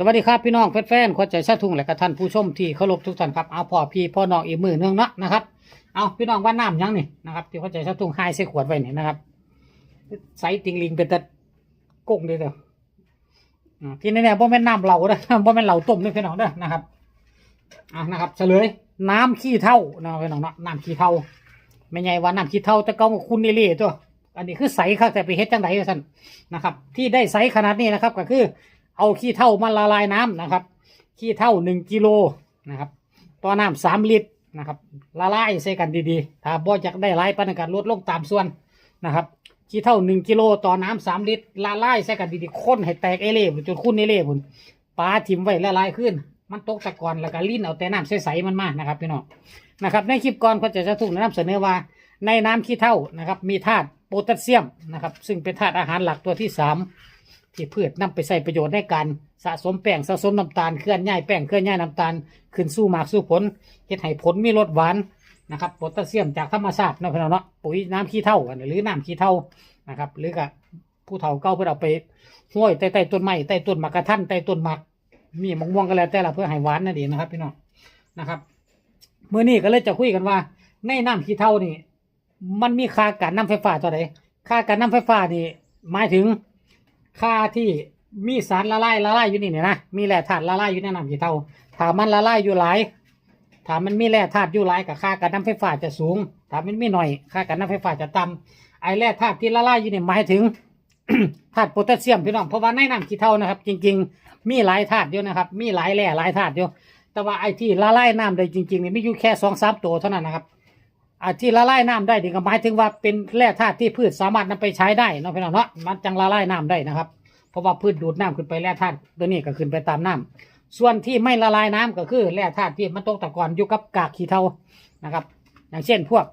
สวัสดีครับพี่น้องแฟนๆขวัญใจชาทุ่งและก็ท่านผู้ชมที่เคารพทุกท่านครับเอาพ่อพี่พ่อน้องอีกมือหนึงเนาะนะครับเอาพี่น้องว่าน้ำยังนี่นะครับที่ขวัญใจชาทุ่งให้ใส่ขวดไว้นี่นะครับใส่ติงลิงเป็นตะกุ้งเดียเด้อที่นี่เนี่ยบ่แม่นน้ำเหลาเด้อบ่แม่นเหลาต้มเด้อพี่น้องเด้อนะครับอะนะครับเฉลยน้ำขี้เท่านะพี่น้องเนาะน้ำขี้เท่าไม่ใหญ่ว่าน้ำขี้เท่าแต่เก็คุณนี่เล่ตัวอันนี้คือใสครับแต่ไปเฮ็ดจังไดท่านนะครับ ที่ได้ใสขนาดนี้นะครับ ก็คือ เอาขี้เท่ามาละลายน้ำนะครับ ขี้เท่าหนึ่งกิโลนะครับต่อน้ำสามลิตรนะครับละลายใส่กันดีๆ ถ้าบ่อยากได้หลายปานนั้นการลดลงตามส่วนนะครับขี้เท่าหนึ่งกิโลต่อน้ำสามลิตรละลายใส่กันดีๆคนให้แตกเอเล่พุ่นจนคุ้นเอเล่พุ่นปลาถิ่มไว้ละลายขึ้น มันตกตะกอนแล้วก็ลิ้นเอาแต่น้ำใสๆมันมานะครับพี่น้องนะครับในคลิปก่อนก็จะจะถูกนะนำเสนอว่า ในน้ำขี้เท่านะครับมีธาตุโพแทสเซียมนะครับซึ่งเป็นธาตุอาหารหลักตัวที่สาม ที่พืชนำไปใช้ประโยชน์ในการสะสมแป้งสะสมน้ำตาลเคลื่อนย้ายแป้งเคลื่อนย้ายน้ำตาลขึ้นสู่หมากสู่ผลเฮ็ดให้ผลมีรสหวานนะครับโพแทสเซียมจากธรรมชาติเนาะพี่น้องเนาะปุ๋ยน้ำขี้เถ้าหรือน้ำขี้เถ้านะครับหรือกับผู้เฒ่าเก่าเพื่อเอาไปห้อยใต้ต้ต้นไม้ใต้ต้นหมากกระทันใต้ต้นหมากมีมะม่วงก็แล้วแต่ละเพื่อให้หวานนั่นเองนะครับ พี่น้องนะครับเมื่อนี้ก็เลยจะคุยกันว่า ในน้ำขี้เถ้านี่ มันมีค่าการนำไฟฟ้าเท่าไหร่ค่าการนำไฟฟ้านี่หมายถึง ค่าที่มีสารละลายละลายอยู่นี่เนี่ยนะมีแร่ธาตุละลายอยู่ในน้ำขี้เถ้าถ้ามันละลายอยู่หลายถ้ามันมีแร่ธาตุอยู่หลายกับค่าการน้ำไฟฟ้าจะสูงถ้ามันมีหน่อยค่าการน้ำไฟฟ้าจะต่ำไอแร่ธาตุที่ละลายอยู่นี่หมายถึงธาตุโพแทสเซียมพี่น้องเพราะว่าในน้ำขี้เถ้านะครับ จริง ๆ มีหลายธาตุอยู่นะครับ มีหลายแร่หลายธาตุอยู่แต่ว่าไอที่ละลายน้ำได้จริงๆนี่ยมีอยู่แค่สองสามตัวเท่านั้นนะครับ อาที่ละลายน้ำได้นี่ก็หมายถึงว่าเป็นแร่ธาตุที่พืชสามารถนำไปใช้ได้เนาะพี่น้องเนาะมันจังละลายน้ำได้นะครับ เพราะว่าพืชดูดน้ำขึ้นไปแร่ธาตุตัวนี้ก็ขึ้นไปตามน้ำส่วนที่ไม่ละลายน้ำก็คือแร่ธาตุที่มันตกตะกอนอยู่กับกากขี้เถ้านะครับ อย่างเช่นพวก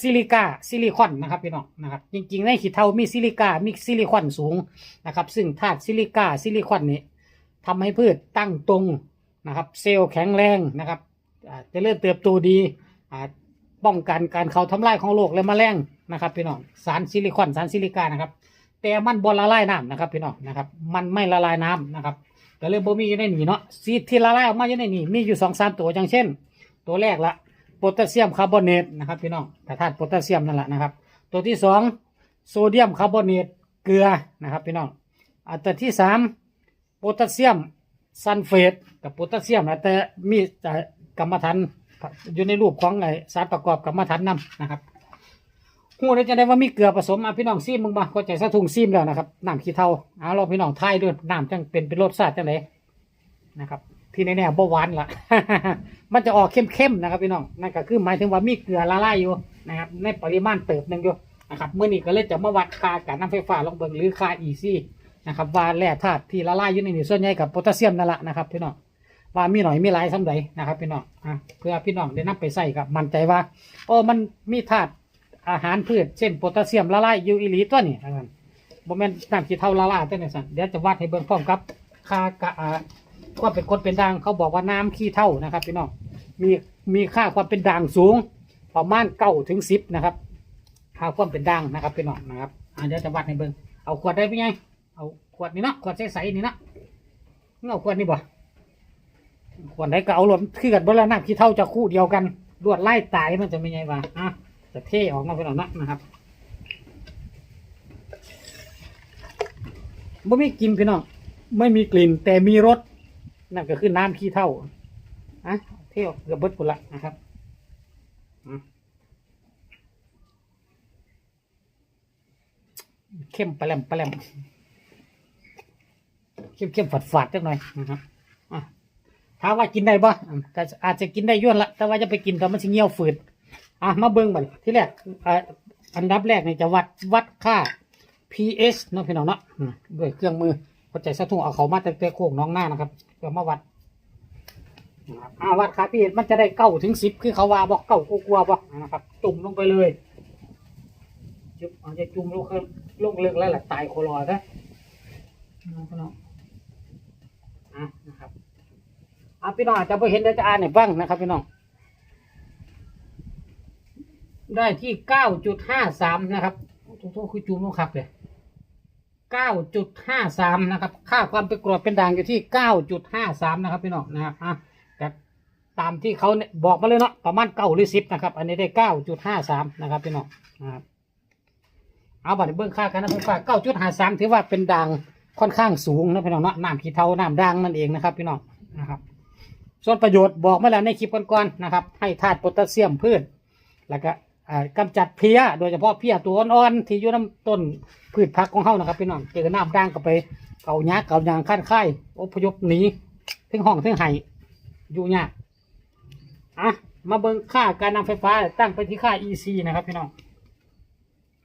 ซิลิกาซิลิคอนนะครับพี่น้องนะครับจริงๆในขี้เถ้ามีซิลิกามีซิลิคอนสูงนะครับ ซึ่งธาตุซิลิกาซิลิคอนนี้ทำให้พืชตั้งตรงนะครับ เซลล์แข็งแรงนะครับเจะเริ่มเติบโตดีอ่า ป้องกันการเขาทำลายของโรคและแมลงนะครับพี่น้องสารซิลิคอนสารซิลิกานะครับ แต่มันบละลายน้ำนะครับพี่น้องนะครับ มันไม่ละลายน้ำนะครับก็เลยบ่มีอยู่ในนี่เนาะซีที่ละลายออกมาอยู่ในนี่มีอยู่สองสามตัวอย่างเช่น ตัวแรกละโพแทสเซียมคาร์บอเนตนะครับพี่น้องแต่ธาตุโพแทสเซียมนั่นแหละนะครับ ตัวที่สองโซเดียมคาร์บอเนตเกลือนะครับพี่น้องอันตัวที่สามโพแทสเซียมซัลเฟตกับโพแทสเซียมนะแต่มีแต่กรรมฐาน อยู่ในรูปของไอสารประกอบกับมาทันนำนะครับหูได้จะได้ว่ามีเกลือผสมมาพี่น้องซีมมึงมาเข้าใจสะทุงซีมแล้วนะครับน้ำขี้เท่าเอาเราพี่น้องทายด้วยน้ำจังเป็นเป็นรสชาติจังไดนะครับ ที่แน่ๆบ่หวานละมันจะออกเข้มๆนะครับพี่น้องนั่นก็คือหมายถึงว่ามีเกลือละลายอยู่นะครับในปริมาณเติบหนึ่งอยู่นะครับเมื่อนี้ก็เลยจะมาวัดค่าการน้ำไฟฟ้าลองเบิ่งหรือค่าอีซี่นะครับว่าแร่ธาตุที่ละลายอยู่ในนี่ส่วนใหญ่กับโพแทสเซียมนั่นแหละนะครับพี่น้อง ว่ามีหน่อยมีหลายสำใดนะครับพี่น้องอะเพื่อพี่น้องได้นำไปใส่กับมั่นใจว่าโอ้มันมีธาตุอาหารพืชเช่นโพแทสเซียมละลายยูอีหลีตัวนี้นะครับบ่แม่นน้ำขี้เท่าละลายตัวนี้สั่นเดี๋ยวจะวัดให้เบิ่งพร้อมกับค่ากะอ่าความเป็นคนเป็นด่างเขาบอกว่าน้ำขี้เท่านะครับพี่น้องมีมีค่าความเป็นด่างสูง ประมาณเก้าถึงสิบนะครับค่าความเป็นด่างนะครับพี่น้องนะครับอ่าเดี๋ยวจะวัดให้เบิ่งเอาขวดได้ไหมไงเอาขวดนี้เนาะขวดใสๆนี่เนาะเอาขวดนี้บ่ ขวดไหนก็เอารวมคือกันเบลาน้ำขี้เท่าจะคู่เดียวกันรวดไล่ตายมันจะไม่ไงวะอะจะเท่ออกมาเป็นหน่อยนะครับไม่มีกลิ่นพี่น้องไม่มีกลิ่นแต่มีรสนั่นก็คือน้ำขี้เท่าอะเท่ออกเกือบเบิดปุละนะครับเข้มปลาแหลมปลาแหลมเข้มเข้มฝาดฝาดจังหน่อยนะครับอะ ถามว่ากินได้บ่อืมก็อาจจะกินได้ย้วนละแต่ว่าจะไปกินแต่มันสิเงี่ยวฝืดอะมาเบิ่งบัดที่แรกอ่าอันดับแรกนี่จะวัดวัดค่า pH เนาะพี่น้องเนาะอืมด้วยเครื่องมือเข้าใจสะทุ่งเอาเขามาแต่แต่โค้งน้องหน้านะครับเพื่อมาวัดนะครับอ่าวัดค่า pH มันจะได้เก้าถึงสิบคือเขาว่าบอกเก้ากลัวๆบ่นะครับ จุ่มลงไปเลยจุ่มเอาจะจุ่มลงเครื่องลงเลึกแล้วแหละตายโคลอนะน้องพี่น้องอะนะครับ อะพี่น้องอาจจะไปเห็นเดี๋ยวจะอ่านให้ฟังนะครับพี่น้อง ได้ที่เก้าจุดห้าสามนะครับทุกทุกคือจูมลงคักเลย9.53นะครับ ค่าความเป็นกรดเป็นด่างอยู่ที่9.53นะครับพี่น้องนะครับอะแต่ตามที่เขาเนี่ยบอกมาเลยเนาะประมาณเก้าหรือสิบนะครับ อันนี้ได้9.53นะครับพี่น้องนะครับเอาบัตรเบื้องค่าการน้ำไฟฟ้า9.53ถือว่าเป็นด่างค่อนข้างสูงนะพี่น้องเนาะน้ำขี้เทาน้ำด่างนั่นเองนะครับ พี่น้องนะครับ ส่วนประโยชน์บอกมาแล้วในคลิปก่อนๆนะครับ ให้ธาตุโพแทสเซียมพืช แล้วก็อ่ากำจัดเพี้ย โดยเฉพาะเพี้ยตัวอ่อนๆที่อยู่น้ำต้นพืชผักของเขานะครับพี่น้องเจอหน้ำด่างก็ไปเกาหยาเกาหยางขั้นค่ายอพยพหนีถึงห้องถึงไห้อยู่ยากอะมาเบิ่งค่าการนำไฟฟ้าตั้งไปที่ค่า EC นะครับพี่น้อง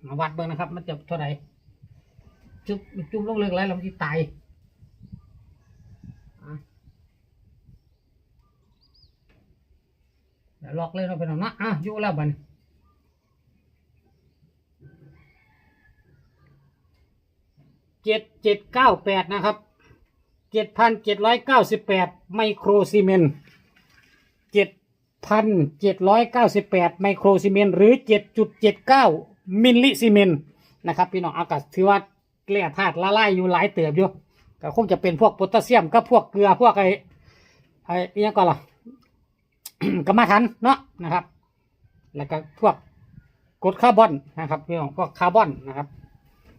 มาวัดเบิ่งนะครับ มันจะเท่าไหร่จุ๊บจุ่มลงเลือกแล้วเราจะตายอะ เดี๋ยวล็อกเลยเราะพี่น้องนะอะอยู่แล้วบันเจ็ดเจ็ดเก้าแปดนะครับเจ็ดพันเจ็ดร้อยเก้าสิบแปดไมโครซีเมนต์เจ็ดพันเจ็ดร้อยเก้าสิบแปดไมโครซีเมนต์หรือเจ็ดจุดเจ็ดเก้ามิลลิซีเมนต์นะครับพี่น้องอากาศถือว่าแร่ธาตุละลายอยู่หลายเติบอยู่ก็คงจะเป็นพวกโพแทสเซียมกับพวกเกลือพวกไอ้ไอ้อิหยังก่อนล่ะ กรรมฐานเนาะนะครับ แล้วก็พวกกรดคาร์บอนนะครับพี่น้องพวกคาร์บอนนะครับ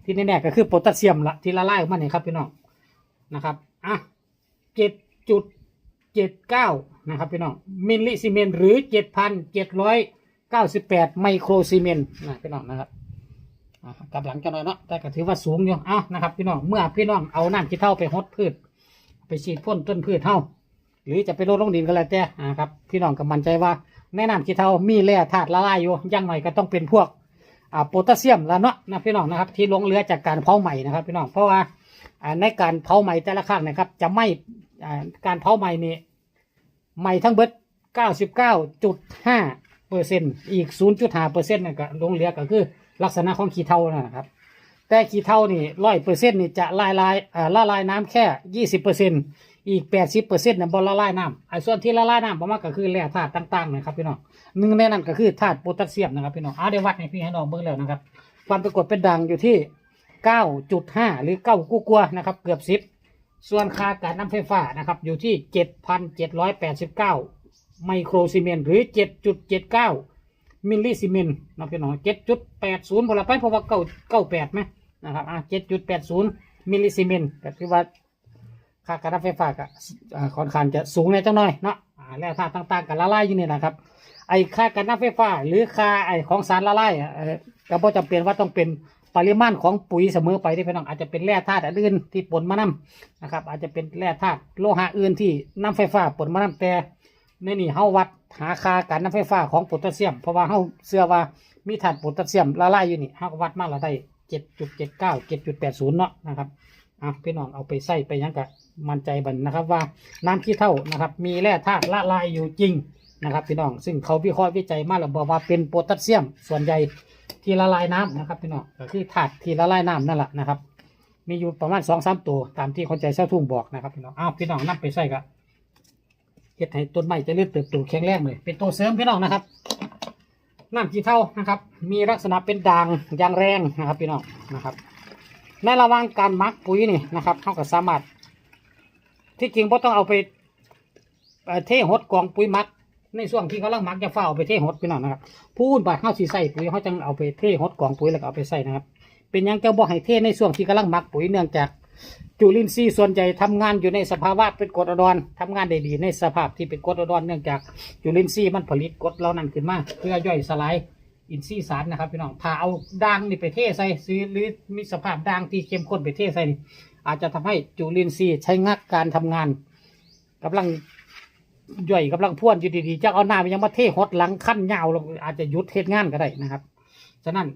ที่แน่ๆก็คือโพแทสเซียมละที่ละลายออกมาเนี่ยครับพี่น้องนะครับอะเจ็ดจุดเจ็ดเก้านะครับพี่น้องมิลลิซีเมนหรือเจ็ดพันเจ็ดร้อยเก้าสิบแปดไมโครซีเมนนะพี่น้องนะครับกลับหลังกันหน่อยเนาะแต่ก็ถือว่าสูงอยู่อะนะครับ พี่น้องเมื่อพี่น้องเอาน้ำขี้เท่าไปฮดพืช ไปฉีดพ่นต้นพืชเท่า หรือจะไปลดลงดินก็แล้วแต่นะครับพี่น้องก็มั่นใจว่าในน้ำขี้เท่ามีแร่ธาตุละลายอยู่อยังหน่อยก็ต้องเป็นพวกอ่าโพแทสเซียมแล้วเนาะนะพี่น้องนะครับที่หลงเหลือจากการเผาไหม้นะครับ พี่น้องเพราะว่าอ่าในการเผาไหม้แต่ละครั้งนะครับ จะไม่อ่าการเผาไหม้นี่ไหม้ทั้งเบิด99.5เปอร์เซ็นต์อีก 0.5เปอร์เซ็นต์นั่นก็หลงเหลือก็คือลักษณะของขี้เถ้านะครับ แต่ขี้เถ้านี่ร้อยเปอร์เซ็นต์นี่จะละลายอ่าละลายน้ำแค่ยี่สิบเปอร์เซ็นต์อีกแปดสิบเปอร์เซ็นต์เนี่ยบอละลายน้ำไอ้ส่วนที่ละลายน้ำประมาณก็คือแร่ธาตุต่างๆนะครับพี่น้องหนึ่งในนั้นก็คือธาตุโพแทสเซียมนะครับพี่น้องอาเดี๋ยววัดให้พี่ให้น้องเบิ่งแล้วนะครับ ความปรากฏเป็นด่างอยู่ที่9.5หรือ9กู้กลัวนะครับ เกือบ10ส่วนค่าการน้ำไฟฟ้านะครับ อยู่ที่7,789ไมโครซีเมนต์หรือ7.79 มิลลิซีเมนต์นะพี่น้อง7.80พอละไปเพราะว่า9 98ไหมนะครับอะ7.80มิลลิซีเมนต์ก็คือว่าค่าการน้ำไฟฟ้าก็อ่าค่อนข้างจะสูงในจังหน่อยเนาะแล้วธาตุต่างๆกันละลายอยู่นี่นะครับ ไอ้ค่าการน้ำไฟฟ้า หรือค่าไอ้ของสารละลายอะเอ่อก็บ่จำเป็นว่าต้องเป็นปริมาณของปุ๋ยเสมอไปที่พี่น้องอาจจะเป็นแร่ธาตุอื่นที่ปนมานํนะครับ อาจจะเป็นแร่ธาตุโลหะอื่นที่น้ำไฟฟ้าปนมานํแต่ ในนี่เฮาวัดหาค่าการน้ำไฟฟ้าของโพแทสเซียม เพราะว่าเฮาเชื่อว่ามีธาตุโพแทสเซียมละลายอยู่นี่เฮาก็วัดมาแล้วได้7.79 7.80เนาะนะครับอะพี่น้องเอาไปใส่ไปหยังกะมั่นใจบันนะครับว่าน้ำขี้เท่านะครับ มีแร่ธาตุละลายอยู่จริงนะครับ พี่น้องซึ่งเขาวิเคราะห์วิจัยมาแล้วบอกว่าเป็นโพแทสเซียม ส่วนใหญ่ที่ละลายน้ำนะครับพี่น้องก็คือธาตุที่ละลายน้ำนั่นแหละนะครับ มีอยู่ประมาณสองสามตัวตามที่คนใจเส้าทุ่งบอกนะครับพี่น้องอ้าวพี่น้องนับไปใส่กะ เฮ็ดให้ต้นไม้เจะเริ่มเติบโตแข็งแรงเลย เป็นตัวเสริมพี่น้องนะครับน้ำขี้เท่านะครับ มีลักษณะเป็นด่างอย่างแรงนะครับพี่น้องนะครับ ในระหว่างการมักปุ๋ยนี่นะครับเขาก็สามารถ ที่จริงพ่ต้องเอาไปเทหดกองปุ๋ยมัก ในช่วงที่เขาลังมักจะเฝ้าเอาไปเทหดพี่น้องนะครับพูดบาดเขาสีใส่ปุ๋ยเขาจังเอาไปเทหดกองปุ๋ยแล้วก็เอาไปใส่นะครับ เป็นยังจะบอกให้เทในช่วงที่กำลังมักปุ๋ยเนื่องจาก จุลินทรีย์ส่วนใหญ่ทำงานอยู่ในสภาวะเป็นกรดอะดอนทำงานได้ดีในสภาพที่เป็นกรดอะดอนเนื่องจากจุลินทรีย์มันผลิตกรดเหล่านั้นขึ้นมาเพื่อย่อยสลายอินทรีย์สารนะครับพี่น้องถ้าเอาด่างนี่ไปเทใส่ซื้อหรือมีสภาพด่างที่เข้มข้นไปเทใส่นี่อาจจะทำให้จุลินทรีย์ใช้งักการทำงานกำลังย่อยกำลังพ่วนอยู่ดีๆจะเอาหน้าไปยังมาเทหดหลังขั้นยาวลงอาจจะหยุดเทศงานก็ได้นะครับ ฉะนั้น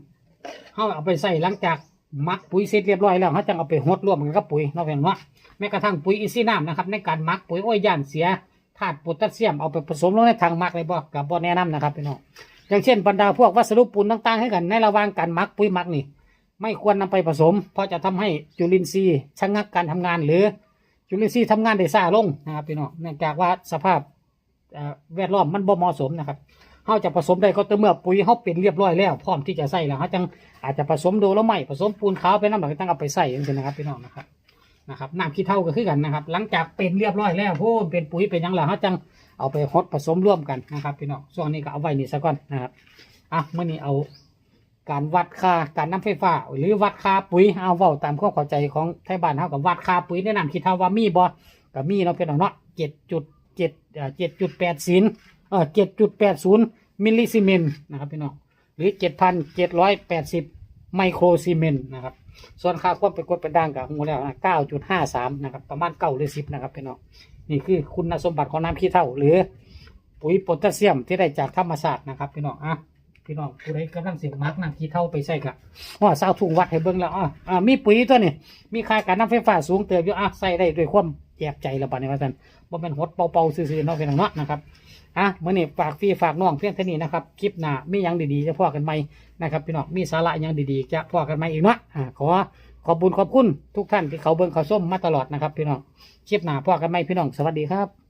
เขาเอาไปใส่หลังจาก หมักปุ๋ยเสร็จเรียบร้อยแล้วเขาจะเอาไปหดร่วมกันกับปุ๋ยเนาะเห็นว่าแม้กระทั่งปุ๋ยอินทรีย์น้ำนะครับ ในการหมักปุ๋ยโอ้ยย่านเสียธาตุโพแทสเซียมเอาไปผสมลงในถังหมักเลยบ่กับบ่แนะนำนะครับพี่น้องอย่างเช่นบรรดาพวกวัสดุปูนต่างๆให้กันในระหว่างการหมักปุ๋ยหมักนี่ ไม่ควรนำไปผสม เพราะจะทำให้จุลินทรีย์ชะงักการทำงานหรือจุลินทรีย์ทำงานได้ช้าลงนะครับพี่น้องเนื่องจากว่าสภาพแวดล้อมมันบ่เหมาะสมนะครับ เฮาจะผสมได้ก็ต่อเมื่อปุ๋ยเฮาเป็นเรียบร้อยแล้วพร้อมที่จะใส่แล้วเฮาจังอาจจะผสมโดแล้วไม่ผสมปูนขาวไปน้ำหลักตั้งเอาไปใส่จังนะครับพี่น้องนะครับนะครับน้ำขี้เท่าก็คือกันนะครับ หลังจากเป็นเรียบร้อยแล้วโพนเป็นปุ๋ยเป็นยังแล้วเฮาจังเอาไปฮดผสมร่วมกันนะครับพี่น้องช่วงนี้ก็เอาไว้นี่ซะก่อนนะครับอะเมื่อนี้เอาการวัดค่าการน้ำไฟฟ้า หรือวัดค่าปุ๋ยเอาเว้าตามความเข้าใจของไทยบ้านเฮากับวัดค่าปุ๋ยในะนำคิดเท่าว่ามีบ่ก็มีเนาะพี่น้องเนาะเจ็ดจุดเจ็ดเจ็ดจุดแปดศูน เออเจ็ดจุดแปดศูนย์มิลลิซีเมนต์นะครับพี่น้องหรือเจ็ดพันเจ็ดร้อยแปดสิบไมโครซีเมนต์นะครับ ส่วนค่าความเป็นกรดเป็นด่างกับหูแล้วนะเก้าจุดห้าสามนะครับ ประมาณเก้าหรือสิบนะครับพี่น้องนี่คือคุณสมบัติของน้ำขี้เท่าหรือปุ๋ยโพแทสเซียมที่ได้จากธรรมชาสตินะครับพี่น้องอะพี่น้องผู้ใดกำลังเสียงมักน้ำขี้เท่าไปใส่กะว่าสาวถุงวัดให้เบิ่งแล้วอะอ่ามีปุ๋ยตัวนี้มีค่าการน้ำไฟฟ้าสูงเติบอยู่อะใส่ได้ด้วยความแยบใจแล้วปานว่าซั่นบ่แม่นหดเป่าๆซื่อๆเนาะพี่น้องเนาะนะครับ อะมื่อนี้ฝากพี่ฝากน้องเพียงเท่านี้นะครับ คลิปหน้ามียังดีๆจะพอกันใหม่นะครับพี่น้องมีสาระยังดีๆจะพอกันใหม่อีกเนาะอ่าขอขอบคุญขอบคุณทุกท่านที่เขาเบิ่งเขาส้มมาตลอดนะครับพี่น้องคลิปหน้าพอกันใหม่พี่น้องสวัสดีครับ